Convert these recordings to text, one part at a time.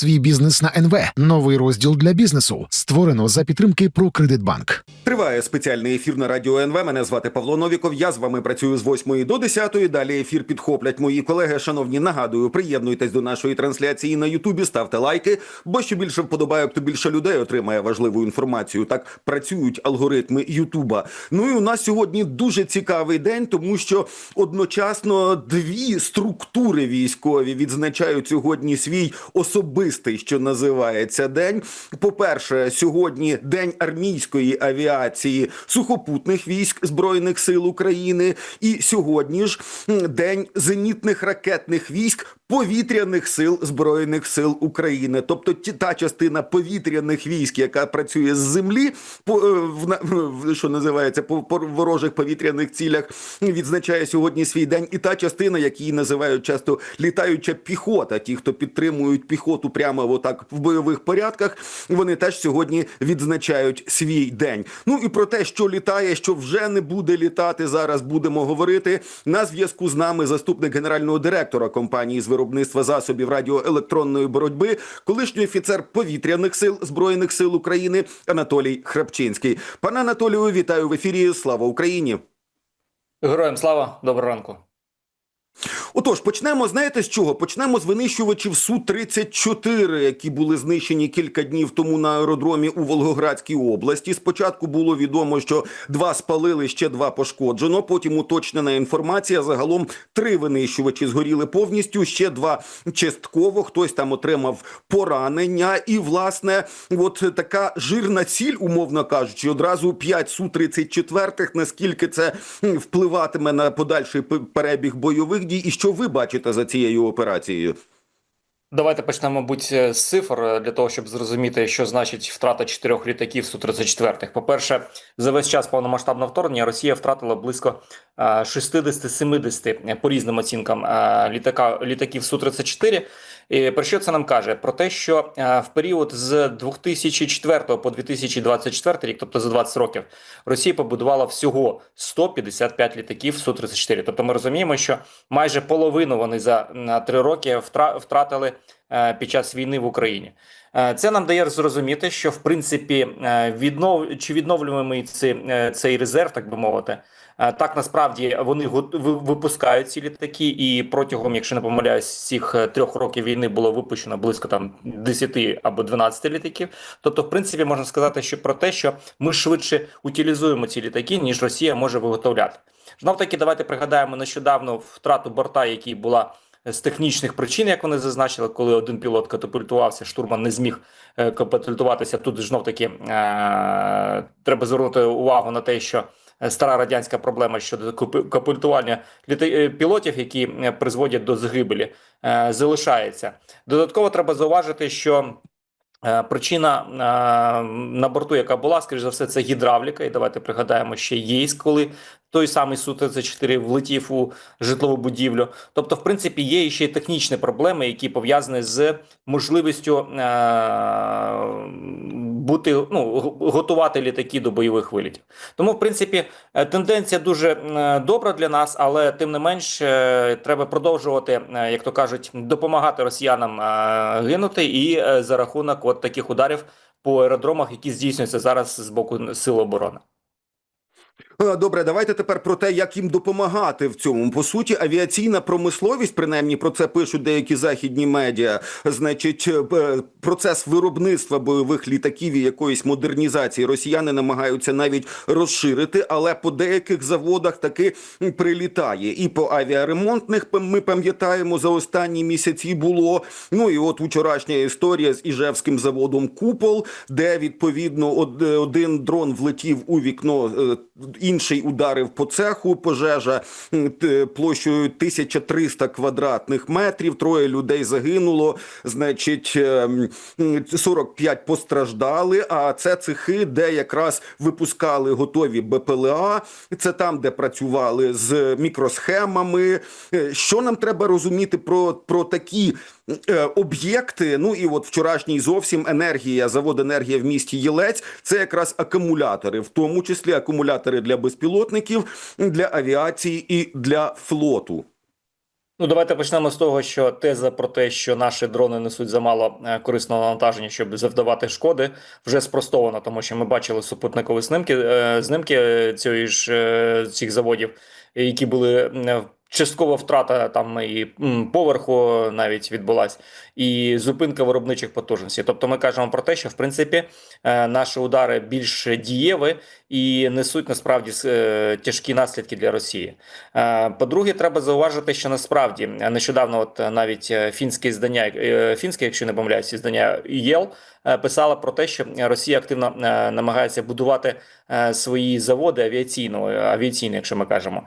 свій бізнес на НВ. Новий розділ для бізнесу створено за підтримки «Прокредитбанк». Триває спеціальний ефір на радіо НВ. Мене звати Павло Новіков. Я з вами працюю з 8 до 10. Далі ефір підхоплять мої колеги. Шановні, нагадую, приєднуйтесь до нашої трансляції на Ютубі, ставте лайки, бо що більше вподобайок, то більше людей отримає важливу інформацію. Так працюють алгоритми Ютуба. Ну і у нас сьогодні дуже цікавий день, тому що одночасно дві структури військові відзначають сьогодні свій особистий, що називається день. По-перше, сьогодні день армійської авіації сухопутних військ збройних сил України, і сьогодні ж день зенітних ракетних військ. Повітряних сил збройних сил України, тобто ті- та частина повітряних військ, яка працює з землі, по е, в що називається по, по ворожих повітряних цілях, відзначає сьогодні свій день. І та частина, як її називають часто літаюча піхота, ті, хто підтримують піхоту прямо отак в бойових порядках, вони теж сьогодні відзначають свій день. Ну і про те, що літає, що вже не буде літати, зараз будемо говорити. На зв'язку з нами заступник генерального директора компанії з виробництва засобів радіоелектронної боротьби, колишній офіцер повітряних сил збройних сил України Анатолій Храпчинський. Пане Анатолію, вітаю в ефірі. Слава Україні! Героям слава, доброго ранку. Отож, почнемо. Знаєте з чого? Почнемо з винищувачів су 34 які були знищені кілька днів тому на аеродромі у Волгоградській області. Спочатку було відомо, що два спалили, ще два пошкоджено. Потім уточнена інформація. Загалом три винищувачі згоріли повністю. Ще два частково. Хтось там отримав поранення. І власне, от така жирна ціль, умовно кажучи, одразу 5 су 34 Наскільки це впливатиме на подальший перебіг бойових дій, і що ви бачите за цією операцією? Давайте почнемо, мабуть, з цифр е, для того, щоб зрозуміти, що значить втрата чотирьох літаків Су-34. По-перше, за весь час повномасштабного вторгнення Росія втратила близько е, 60-70 е, по різним оцінкам е, літака літаків Су-34. І про що це нам каже? Про те, що е, в період з 2004 по 2024 рік, тобто за 20 років, Росія побудувала всього 155 літаків Су-34. Тобто ми розуміємо, що майже половину вони за на три роки втра- втратили під час війни в Україні. Це нам дає зрозуміти, що в принципі віднов чи відновлюємо цей, е, цей резерв, так би мовити. Е, Так насправді вони випускають ці літаки, і протягом, якщо не помиляюсь, цих е, трьох років війни було випущено близько там 10 або 12 літаків. Тобто, в принципі, можна сказати, що про те, що ми швидше утилізуємо ці літаки, ніж Росія може виготовляти. Знов таки, давайте пригадаємо нещодавно втрату борта, який була з технічних причин, як вони зазначили, коли один пілот катапультувався, штурман не зміг е, катапультуватися. Тут знов таки е, треба звернути увагу на те, що е, стара радянська проблема щодо капультування е, пілотів, які е, призводять до загибелі, е, залишається. Додатково треба зауважити, що Е, Причина е, на борту, яка була, скоріш за все, це гідравліка. І давайте пригадаємо ще єйськ, коли той самий Су-34 влетів у житлову будівлю. Тобто, в принципі, є ще й технічні проблеми, які пов'язані з можливістю е, бути ну готувати літаки до бойових вилітів. Тому, в принципі, е, тенденція дуже е, добра для нас, але тим не менш треба продовжувати, як то кажуть, допомагати росіянам гинути і за рахунок от таких ударів по аеродромах, які здійснюються зараз з боку сил оборони. Е, Добре, давайте тепер про те, як їм допомагати в цьому. По суті, авіаційна промисловість, принаймні про це пишуть деякі західні медіа. Значить, е, процес виробництва бойових літаків і якоїсь модернізації росіяни намагаються навіть розширити, але по деяких заводах таки прилітає. І по авіаремонтних ми пам'ятаємо за останні місяці було. Ну і от вчорашня історія з Іжевським заводом Купол, де відповідно один дрон влетів у вікно. е, інший ударив по цеху. Пожежа площею 1300 квадратних метрів. Троє людей загинуло. Значить, ем, м, 45 постраждали. А це цехи, де якраз випускали готові БПЛА. Це там, де працювали з мікросхемами. Е, Що нам треба розуміти про, про такі е, об'єкти? Ну і от вчорашній зовсім енергія, завод енергія в місті Єлець. Це якраз акумулятори, в тому числі акумулятори для безпілотників, для авіації і для флоту. Ну, давайте почнемо з того, що теза про те, що наші дрони несуть замало е, корисного навантаження, щоб завдавати шкоди, вже спростована, тому що ми бачили супутникові знімки, е, знімки цієї ж е, цих заводів, які були е, часткова втрата там і поверху навіть відбулась, і зупинка виробничих потужностей. Тобто, ми кажемо про те, що в принципі е, наші удари більш дієві і несуть насправді е, тяжкі наслідки для Росії. Е, По-друге, треба зауважити, що насправді нещодавно, от навіть фінське здання, фінське, якщо не помиляюсь, здання ЄЛ писала про те, що Росія активно намагається будувати свої заводи авіаційного авіаційні, якщо ми кажемо.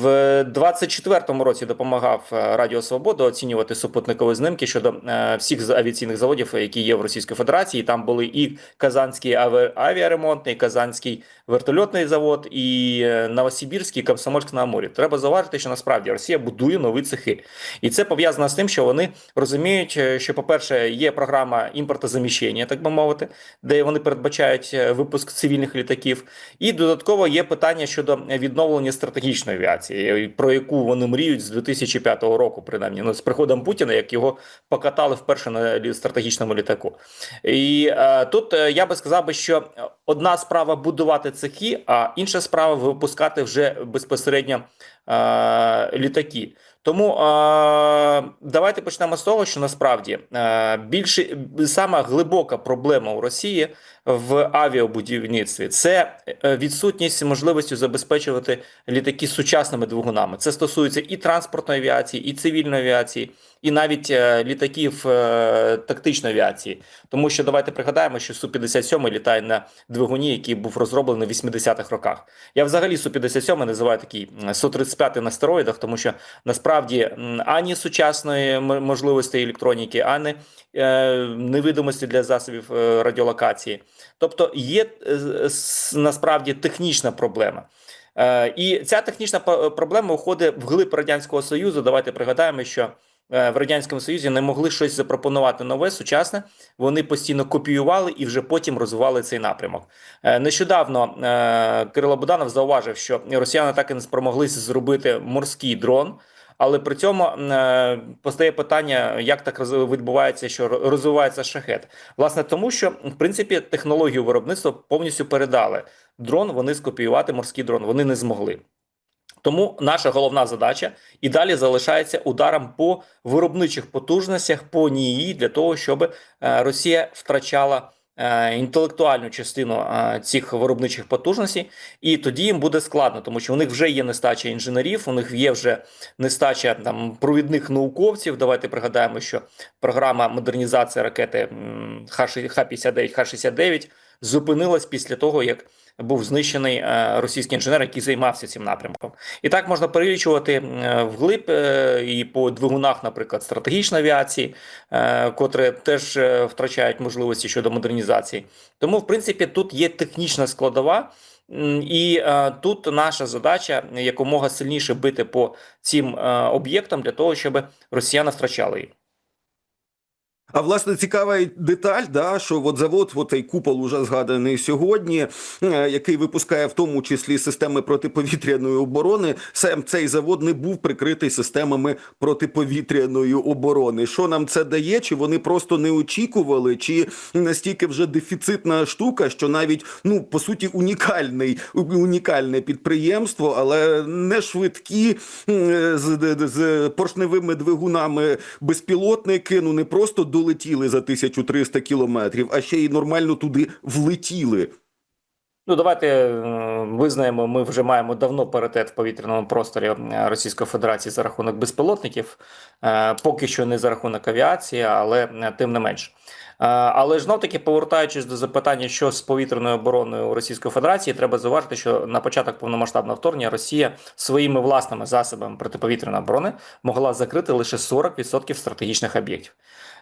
В 24-му році допомагав Радіо Свобода оцінювати супутникові знімки щодо е, всіх авіаційних заводів, які є в Російській Федерації. Там були і Казанський аві- авіаремонтний, Казанський вертольотний завод, і е, Новосибірський, і Комсомольськ на Амурі. Треба зауважити, що насправді Росія будує нові цехи, і це пов'язано з тим, що вони розуміють, е, що, по-перше, є програма імпортозаміщення, так би мовити, де вони передбачають випуск цивільних літаків. І додатково є питання щодо відновлення стратегічної авіації, про яку вони мріють з 2005 року, принаймні ну, з приходом Путіна, як його покатали вперше на стратегічному літаку. І е, тут е, я би сказав би, що одна справа будувати цехи, а інша справа випускати вже безпосередньо е, літаки. Тому е, давайте почнемо з того, що насправді е, більше сама глибока проблема у Росії в авіабудівництві це е, відсутність можливості забезпечувати літаки сучасними двигунами. Це стосується і транспортної авіації, і цивільної авіації, і навіть е, літаків е, тактичної авіації. Тому що давайте пригадаємо, що су 57 літає на двигуні, який був розроблений в 80-х роках. Я взагалі су 57 називаю такий су 35 на стероїдах, тому що насправді ані сучасної можливості електроніки, ані невидимості для засобів радіолокації. Тобто є е, насправді технічна проблема. Е, І ця технічна проблема входить в глиб радянського союзу. Давайте пригадаємо, що е, в радянському союзі не могли щось запропонувати нове, сучасне. Вони постійно копіювали і вже потім розвивали цей напрямок. Е, Нещодавно е, Кирило Буданов зауважив, що росіяни так і не спромоглися зробити морський дрон. Але при цьому е, постає питання, як так відбувається, що розвивається шахет. Власне, тому що в принципі технологію виробництва повністю передали. Дрон вони скопіювати морський дрон вони не змогли. Тому наша головна задача і далі залишається ударом по виробничих потужностях по НІІ для того, щоб е, Росія втрачала інтелектуальну частину е, цих виробничих потужностей, і тоді їм буде складно, тому що у них вже є нестача інженерів, у них є вже нестача там провідних науковців. Давайте пригадаємо, що програма модернізації ракети м, Х- Х-59, Х-69 зупинилась після того, як був знищений е, російський інженер, який займався цим напрямком. І так можна перелічувати е, вглиб е, і по двигунах, наприклад, стратегічної авіації, котре теж втрачають можливості щодо модернізації. Тому, в принципі, тут є технічна складова. І е, тут наша задача якомога сильніше бити по цим е, об'єктам для того, щоб росіяни втрачали їх. А власне цікава деталь, да, що от завод, от цей купол уже згаданий сьогодні, е, який випускає в тому числі системи протиповітряної оборони. Сам цей завод не був прикритий системами протиповітряної оборони. Що нам це дає? Чи вони просто не очікували, чи настільки вже дефіцитна штука, що навіть ну по суті унікальний унікальне підприємство, але не швидкі з, з поршневими двигунами безпілотники. Ну не просто долетіли за 1300 кілометрів, а ще й нормально туди влетіли. Ну, давайте е, визнаємо, ми вже маємо давно паритет в повітряному просторі е, Російської Федерації за рахунок безпілотників, Е, поки що не за рахунок авіації, але тим не менш. Але ж таки повертаючись до запитання, що з повітряною обороною Російської Федерації, треба зауважити, що на початок повномасштабного вторгнення Росія своїми власними засобами протиповітряної оборони могла закрити лише 40% стратегічних об'єктів.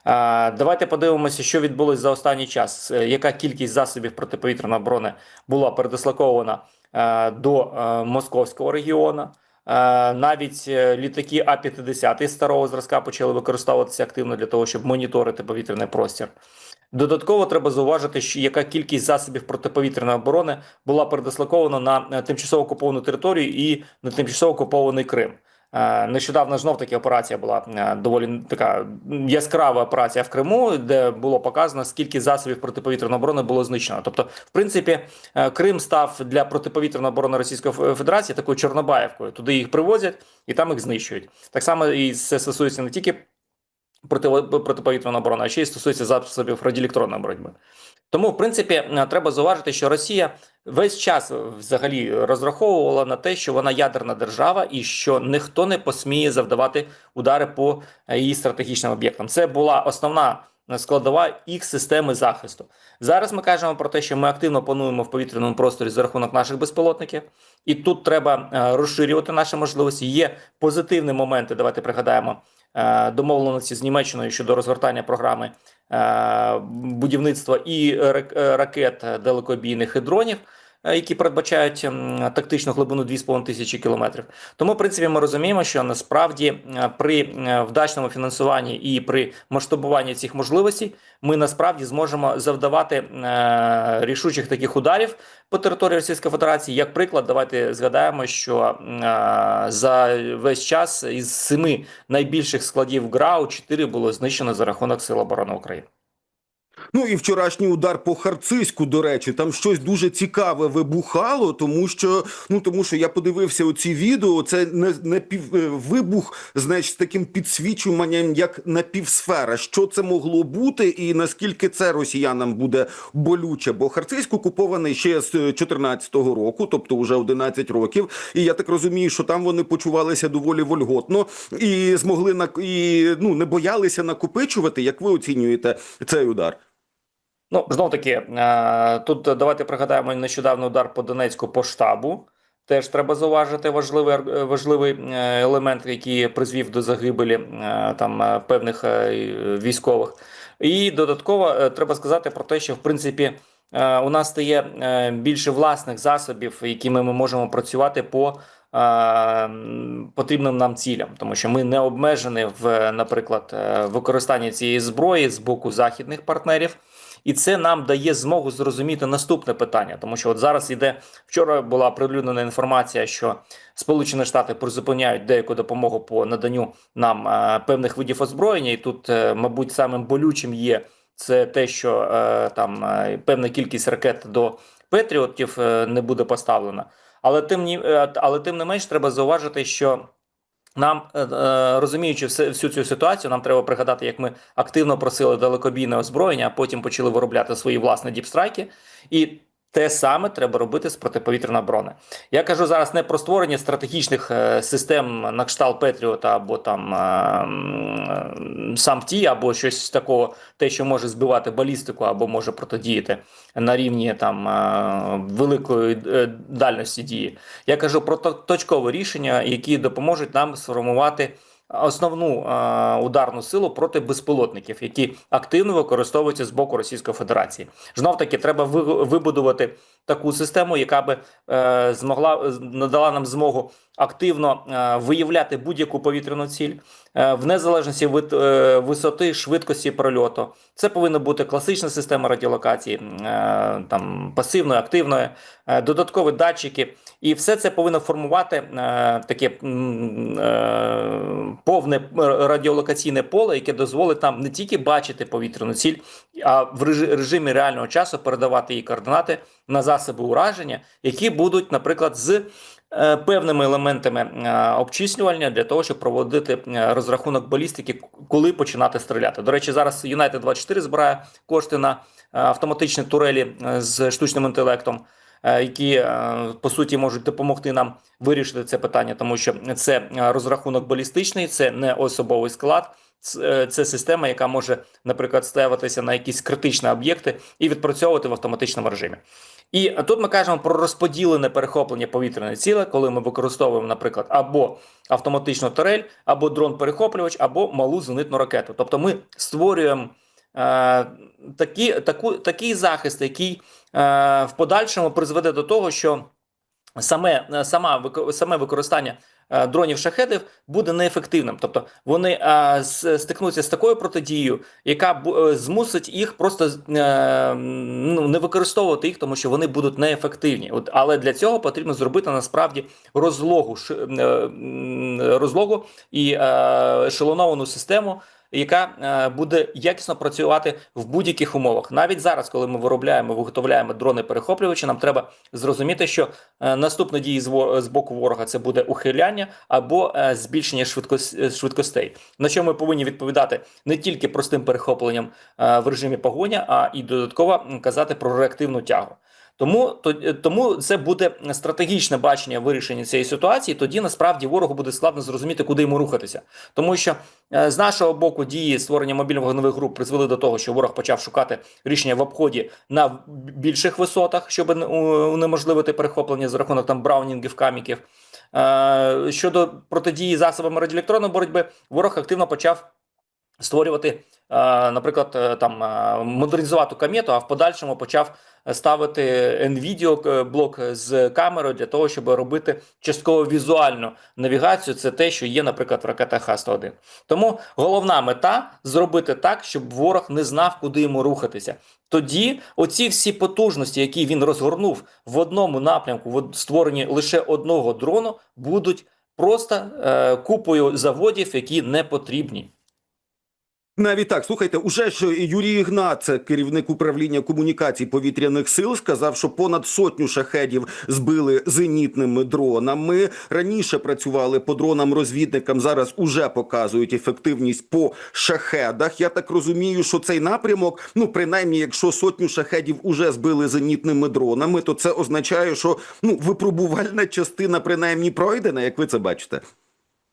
Давайте подивимося, що відбулося за останній час. Е, Яка кількість засобів протиповітряної оборони була передислокована е, до е, московського регіону? Навіть літаки А-50 старого зразка почали використовуватися активно для того, щоб моніторити повітряний простір. Додатково треба зауважити, що яка кількість засобів протиповітряної оборони була передислокована на тимчасово окуповану територію і на тимчасово окупований Крим. Е, Нещодавно знов таки операція була е, доволі така яскрава операція в Криму, де було показано, скільки засобів протиповітряної оборони було знищено. Тобто, в принципі, е, Крим став для протиповітряної оборони Російської Федерації такою Чорнобаївкою. Туди їх привозять і там їх знищують. Так само і це стосується не тільки протиповітряної оборони, а ще й стосується засобів радіоелектронної боротьби. Тому, в принципі, е, треба зауважити, що Росія весь час взагалі розраховувала на те, що вона ядерна держава і що ніхто не посміє завдавати удари по е, її стратегічним об'єктам. Це була основна е, складова їх системи захисту. Зараз ми кажемо про те, що ми активно плануємо в повітряному просторі за рахунок наших безпілотників, і тут треба розширювати наші можливості. Є позитивні моменти. Давайте пригадаємо домовленості з Німеччиною щодо розгортання програми е, будівництва і е, ракет е, далекобійних і дронів. Е, Які передбачають тактичну глибину 2,5 тисячі кілометрів, тому в принципі ми розуміємо, що насправді е, при е, вдачному фінансуванні і при масштабуванні цих можливостей ми насправді зможемо завдавати рішучих таких ударів по території Російської Федерації. Як приклад, давайте згадаємо, що за весь час із семи найбільших складів ГРАУ 4 було знищено за рахунок Сил оборони України. Ну і вчорашній удар по Харциську, до речі, там щось дуже цікаве вибухало, тому що ну тому що я подивився оці відео. Це не, не пів е, вибух, значить, з таким підсвічуванням, як напівсфера. Що це могло бути, і наскільки це росіянам буде болюче? Бо Харциськ окупований ще з 14-го року, тобто вже 11 років. І я так розумію, що там вони почувалися доволі вольготно і змогли на і ну не боялися накопичувати. Як ви оцінюєте цей удар? Ну знов таки е, тут давайте пригадаємо нещодавно удар по Донецьку по штабу. Теж треба зауважити важливий е, важливий е, елемент, який призвів до загибелі там певних військових. І додатково треба сказати про те, що в принципі у нас стає більше власних засобів, якими ми можемо працювати по потрібним нам цілям, тому що ми не обмежені в, наприклад, використанні цієї зброї з боку західних партнерів. І це нам дає змогу зрозуміти наступне питання, тому що от зараз іде вчора була оприлюднена інформація, що Сполучені Штати призупиняють деяку допомогу по наданню нам е, певних видів озброєння, і тут, е, мабуть, самим болючим є це те, що е, там е, певна кількість ракет до Петріотів е, не буде поставлена. Але тим е, але тим не менш треба зауважити, що нам, е, е, розуміючи всю цю ситуацію, нам треба пригадати, як ми активно просили далекобійне озброєння, а потім почали виробляти свої власні діпстрайки. І те саме треба робити з протиповітряної оборони. Я кажу зараз не про створення стратегічних е, систем на кшталт Петріота або там е, САМТі, або щось такого, те, що може збивати балістику, або може протидіяти на рівні там е, великої дальності дії. Я кажу про то- точкове рішення, які допоможуть нам сформувати основну ударну силу проти безпілотників, які активно використовуються з боку Російської Федерації. Знов таки треба ви- вибудувати таку систему, яка би е, змогла е, надала нам змогу активно е, виявляти будь-яку повітряну ціль е, в незалежності від е, висоти, швидкості прольоту. Це повинна бути класична система радіолокації, е, там пасивної, активної, е, додаткові датчики, і все це повинно формувати е, таке е, повне радіолокаційне поле, яке дозволить нам не тільки бачити повітряну ціль, а в режимі реального часу передавати її координати на засоби ураження, які будуть, наприклад, з е, певними елементами е, обчислювання для того, щоб проводити е, розрахунок балістики, коли починати стріляти. До речі, зараз United 24 збирає кошти на автоматичні турелі з штучним інтелектом. Які по суті можуть допомогти нам вирішити це питання, тому що це розрахунок балістичний, це не особовий склад, це система, яка може, наприклад, ставитися на якісь критичні об'єкти і відпрацьовувати в автоматичному режимі. І тут ми кажемо про розподілене перехоплення повітряної ціле, коли ми використовуємо, наприклад, або автоматичну турель, або дрон-перехоплювач, або малу зенитну ракету. Тобто ми створюємо е, такі, таку, такий захист, який е, в подальшому призведе до того, що саме, сама, саме використання дронів шахедів буде неефективним. Тобто вони е, стикнуться з такою протидією, яка б е, змусить їх просто е, ну, не використовувати їх, тому що вони будуть неефективні. От, але для цього потрібно зробити насправді розлогу, е, розлогу і е, ешелоновану систему. Яка е, буде якісно працювати в будь-яких умовах, навіть зараз, коли ми виробляємо, виготовляємо дрони перехоплювачі, нам треба зрозуміти, що е, наступна дія з, боку ворога це буде ухиляння або е, збільшення швидкос, швидкостей. На що ми повинні відповідати не тільки простим перехопленням в режимі погоня, а і додатково казати про реактивну тягу. Тому то, е, тому це буде стратегічне бачення вирішення цієї ситуації. Тоді насправді ворогу буде складно зрозуміти, куди йому рухатися, тому що е, з нашого боку дії створення мобільних вогневих груп призвели до того, що ворог почав шукати рішення в обході на більших висотах, щоб не- унеможливити перехоплення за рахунок там браунінгів, каміків. Е, Щодо протидії засобами радіоелектронної боротьби, ворог активно почав створювати, наприклад, е, там е, модернізувати комету, а в подальшому почав ставити NVIDIA е, блок з камерою для того, щоб робити частково візуальну навігацію. Це те, що є, наприклад, в ракетах Х-101. Тому головна мета зробити так, щоб ворог не знав, куди йому рухатися. Тоді оці всі потужності, які він розгорнув в одному напрямку, в створенні лише одного дрону, будуть просто е, купою заводів, які не потрібні. Навіть так, слухайте, уже ж Юрій Ігнат, керівник управління комунікацій повітряних сил, сказав, що понад сотню шахедів збили зенітними дронами. Раніше працювали по дронам-розвідникам. Зараз уже показують ефективність по шахедах. Я так розумію, що цей напрямок, ну принаймні, якщо сотню шахедів уже збили зенітними дронами, то це означає, що ну випробувальна частина принаймні пройдена, як ви це бачите.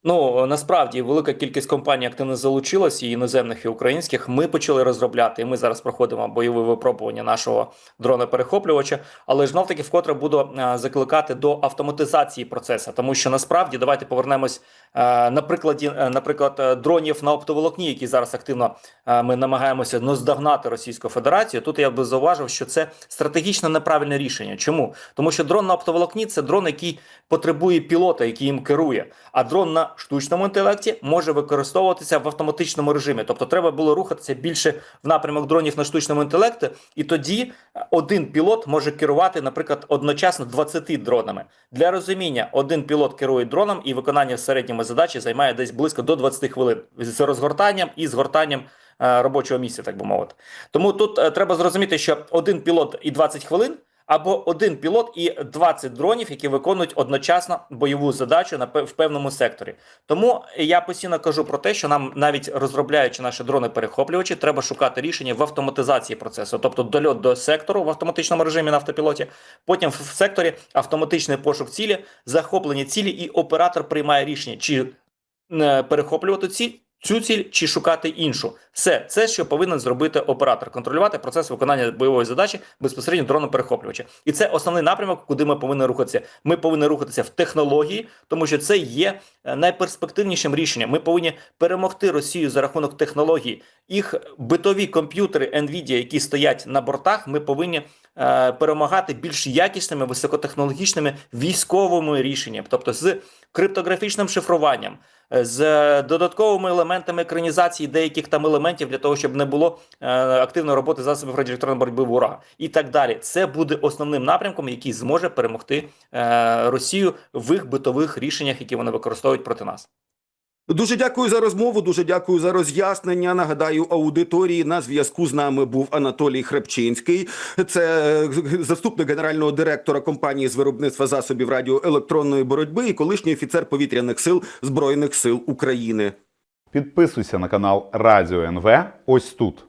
Ну насправді велика кількість компаній активно залучилась, і іноземних і українських. Ми почали розробляти. і Ми зараз проходимо бойове випробування нашого дрона-перехоплювача. Але знов таки вкотре буду е, закликати до автоматизації процесу, тому що насправді давайте повернемось е, на прикладі, е, наприклад, дронів на оптоволокні, які зараз активно ми намагаємося наздогнати Російську Федерацію. Тут я би зауважив, що це стратегічно неправильне рішення. Чому? Тому що дрон на оптоволокні це дрон, який потребує пілота, який їм керує. А дрон на штучному інтелекті може використовуватися в автоматичному режимі. Тобто, треба було рухатися більше в напрямок дронів на штучному інтелекті, і тоді один пілот може керувати, наприклад, одночасно 20 дронами. Для розуміння, один пілот керує дроном, і виконання середньої задачі займає десь близько до 20 хвилин з розгортанням і згортанням. е, Робочого місця, так би мовити, тому тут е, треба зрозуміти, що один пілот і 20 хвилин або один пілот і 20 дронів, які виконують одночасно бойову задачу на в певному секторі. Тому я постійно кажу про те, що нам навіть розробляючи наші дрони перехоплювачі, треба шукати рішення в автоматизації процесу, тобто дольот до сектору в автоматичному режимі на автопілоті. Потім в секторі автоматичний пошук цілі, захоплення цілі, і оператор приймає рішення, чи е, перехоплювати ціль. Цю ціль чи шукати іншу, все це, що повинен зробити оператор, контролювати процес виконання бойової задачі безпосередньо дроном перехоплювача, і це основний напрямок, куди ми повинні рухатися. Ми повинні рухатися в технології, тому що це є е, найперспективнішим рішенням. Ми повинні перемогти Росію за рахунок технологій. Їх битові комп'ютери Nvidia, які стоять на бортах, ми повинні е, перемагати більш якісними високотехнологічними військовими рішеннями, тобто з криптографічним шифруванням, з додатковими елементами екранізації деяких там елементів для того, щоб не було е, активної роботи засобів радіоелектронної боротьби ворога, і так далі. Це буде основним напрямком, який зможе перемогти е, Росію в їх битових рішеннях, які вони використовують проти нас. Дуже дякую за розмову. Дуже дякую за роз'яснення. Нагадаю, аудиторії на зв'язку з нами був Анатолій Хребчинський. Це е, заступник генерального директора компанії з виробництва засобів радіоелектронної боротьби і колишній офіцер повітряних сил збройних сил України. Підписуйся на канал Радіо НВ ось тут.